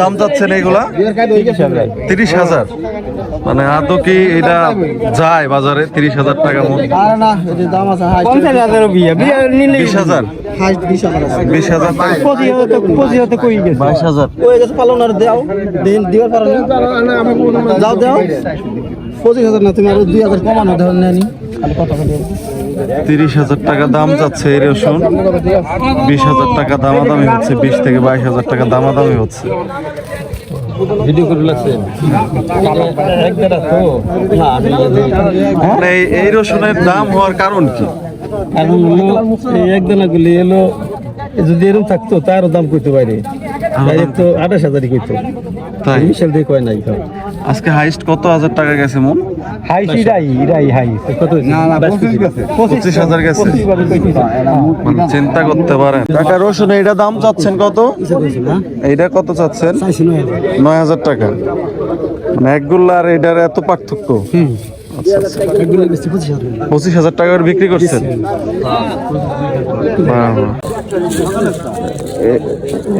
দাম তিরিশ হাজার। মানে আদৌ কি এটা যায় বাজারে? তিরিশ হাজার টাকা মন। বিশ হাজার। বিশ হাজার বাইশ হাজার। যাও দাও। পঁচিশ হাজার না তুমি আরও দুই হাজার কমানো ধর নেনি তিরিশ হাজার টাকা দাম যাচ্ছে এই রসুন বিশ হাজার টাকা দামাদামি হচ্ছে বিশ থেকে বাইশ হাজার টাকা দামাদামি হচ্ছে। মানে এই- এই রসুনের দাম হওয়ার কারণ কি? এখন হলো এই একদানা গুলি এলো যদি এরকম থাকতো তারও দাম করতে পারে তো আঠাশ হাজারই তাই? মিশাল দিয়ে কয় নাই তো। আজকে হাইস্ট কত হাজার টাকা গেছে মন? হাই সিরাই ইরাই হাই কত না না পঁচিশ গেছে। মানে চিন্তা করতে পারেন। টাকা রসুন এইটা দাম চাচ্ছেন কত? এইটা কত চাচ্ছেন? নয় হাজার। টাকা। মানে এক আর এটার এত পার্থক্য। আচ্ছা। পঁচিশ হাজার টাকা করে বিক্রি করছেন? বাহ, বাহ। এ-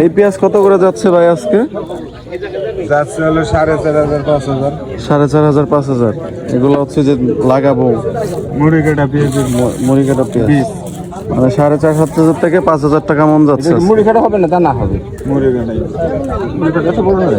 এই পেঁয়াজ কত করে যাচ্ছে ভাই আজকে? যাচ্ছে হলো সাড়ে চার হাজার পাঁচ হাজার। সাড়ে চার হাজার পাঁচ হাজার। এগুলো হচ্ছে যে লাগাবো। মুড়ি কাটা পেঁয়াজ মুড়ি কাটা পেঁয়াজ। মানে সাড়ে চার সাত হাজার থেকে পাঁচ হাজার টাকা মন যাচ্ছে মুড়ি কাটা হবে না তা না হবে? মুড়ি কাটাই মুড়ি কাটা এত বড় না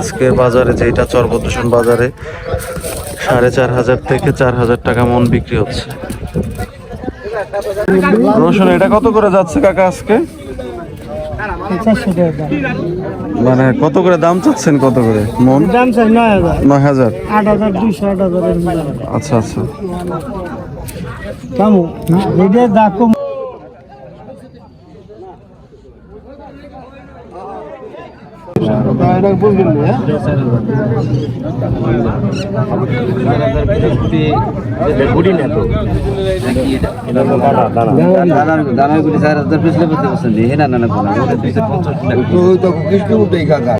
আজকে বাজারে যেটা চরবদূষণ বাজারে সাড়ে চার হাজার থেকে চার হাজার টাকা মন বিক্রি হচ্ছে। রসুন এটা কত করে যাচ্ছে কাকা আজকে? মানে কত করে দাম চাচ্ছেন কত করে মন? দাম চাই নয় হাজার। নয় হাজার? আট হাজার দুইশো আট হাজারের আচ্ছা আচ্ছা। কামু এটা দা কম দানার গুলি চার হাজার পিছলে পেতে হে না না না